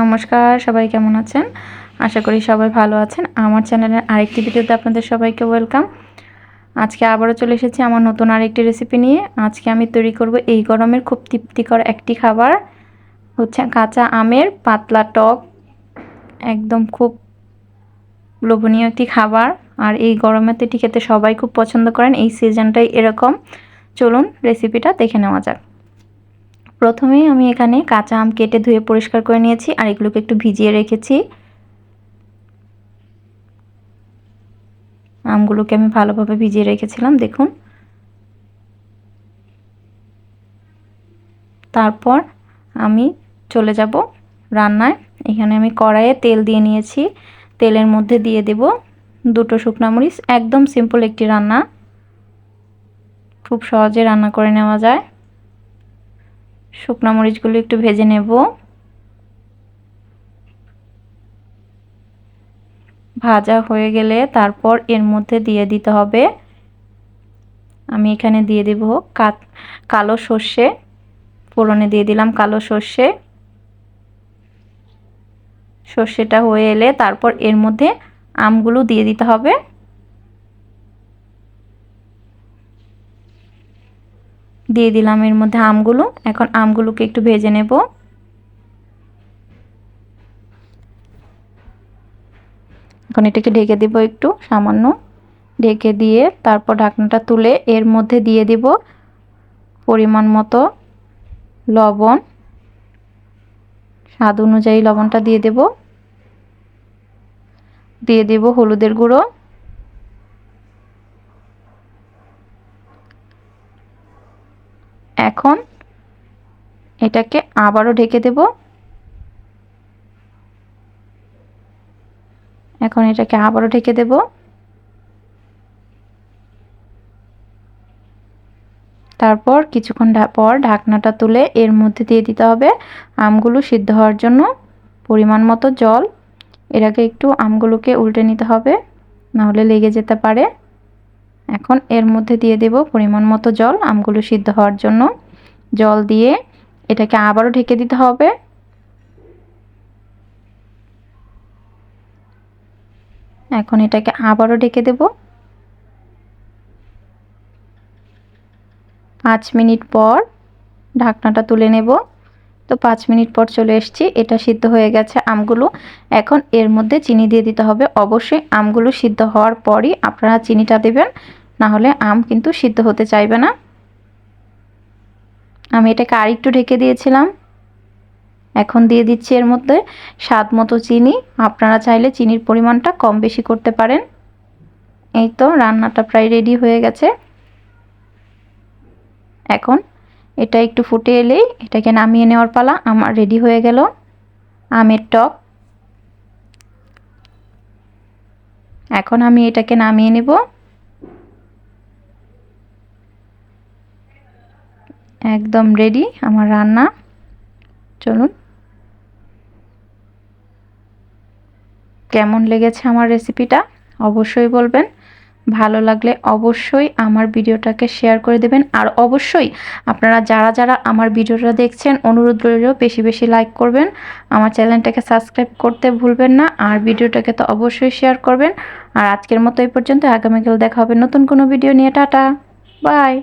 নমস্কার, সবাই কেমন আছেন? আশা করি সবাই ভালো আছেন। আমার চ্যানেলের আরেকটি ভিডিওতে আপনাদের সবাইকে ওয়েলকাম। আজকে আবারও চলে এসেছি আমার নতুন আরেকটি রেসিপি নিয়ে। আজকে আমি তৈরি করব এই গরমের খুব তৃপ্তিকর একটি খাবার। হচ্ছে কাঁচা আমের পাতলা টক। একদম খুব লোভনীয় একটি খাবার। আর এই গরমেতে এটি খেতে সবাই খুব পছন্দ করেন। এই সিজনটাই এরকম। চলুন রেসিপিটা দেখে নেওয়া যাক। প্রথমেই আমি এখানে কাঁচা আম কেটে ধুয়ে পরিষ্কার করে নিয়েছি, আর এগুলোকে একটু ভিজিয়ে রেখেছি। আমগুলোকে আমি ভালোভাবে ভিজিয়ে রেখেছিলাম, দেখুন। তারপর আমি চলে যাব রান্নায়। এখানে আমি কড়াইয়ে তেল দিয়ে নিয়েছি। তেলের মধ্যে দিয়ে দেব দুটো শুকনা মরিচ, একদম সিম্পল একটি রান্না। খুব সহজে রান্না করে নেওয়া যায়। শুকনো মরিচগুলো একটু ভেজে নেব। ভাজা হয়ে গেলে তারপর এর মধ্যে দিয়ে দিতে হবে। আমি এখানে দিয়ে দেব কালো সর্ষে। ফোড়নে দিয়ে দিলাম কালো সর্ষে। সর্ষেটা হয়ে এলে তারপর এর মধ্যে আমগুলো দিয়ে দিতে হবে। দিয়ে দিলাম এর মধ্যে আমগুলো। এখন আমগুলোকে একটু ভেজে নেব। এখন এটাকে ঢেকে দেব একটু, সামান্য। ঢেকে দিয়ে তারপর ঢাকনাটা তুলে এর মধ্যে দিয়ে দিব পরিমাণ মতো লবণ। স্বাদ অনুযায়ী লবণটা দিয়ে দেব। দিয়ে দেব হলুদের গুঁড়ো। এখন এটাকে আবারও ঢেকে দেব। এখন এটাকে আবারও ঢেকে দেব। তারপর কিছুক্ষণ পর ঢাকনাটা তুলে এর মধ্যে দিয়ে দিতে হবে আমগুলো সিদ্ধ হওয়ার জন্য পরিমাণ মতো জল। এর আগে একটু আমগুলোকে উল্টে নিতে হবে, নাহলে লেগে যেতে পারে। এখন এর মধ্যে দিয়ে দেব পরিমাণ মতো জল আমগুলো সিদ্ধ হওয়ার জন্য। জল দিয়ে এটাকে আবারও ঢেকে দিতে হবে। এখন এটাকে আবারও ঢেকে দেব। পাঁচ মিনিট পর ঢাকনাটা তুলে নেব। তো পাঁচ মিনিট পর চলে এসছি, এটা সিদ্ধ হয়ে গেছে আমগুলো। এখন এর মধ্যে চিনি দিয়ে দিতে হবে। অবশ্যই আমগুলো সিদ্ধ হওয়ার পরই আপনারা চিনিটা দেবেন না হলে আম কিন্তু সিদ্ধ হতে চাইবে না। আমি এটাকে আরেকটু ঢেকে দিয়েছিলাম। এখন দিয়ে দিচ্ছি এর মধ্যে স্বাদ মতো চিনি। আপনারা চাইলে চিনির পরিমাণটা কম বেশি করতে পারেন। এই তো রান্নাটা প্রায় রেডি হয়ে গেছে। এখন এটা একটু ফুটে এলেই এটাকে নামিয়ে নেওয়ার পালা আমার রেডি হয়ে গেল। আমের টক। এখন আমি এটাকে নামিয়ে নেব। একদম রেডি আমার রান্না। চলুন। কেমন লেগেছে আমার রেসিপিটা অবশ্যই বলবেন। ভালো লাগলে অবশ্যই আমার ভিডিওটাকে শেয়ার করে দেবেন। আর অবশ্যই আপনারা যারা যারা আমার ভিডিওটা দেখছেন, অনুরোধ রইল বেশি বেশি লাইক করবেন। আমার চ্যানেলটাকে সাবস্ক্রাইব করতে ভুলবেন না। আর ভিডিওটাকে তো অবশ্যই শেয়ার করবেন। আর আজকের মতো এই পর্যন্ত। আগামীকাল দেখা হবে নতুন কোনো ভিডিও নিয়ে। টাটা। বাই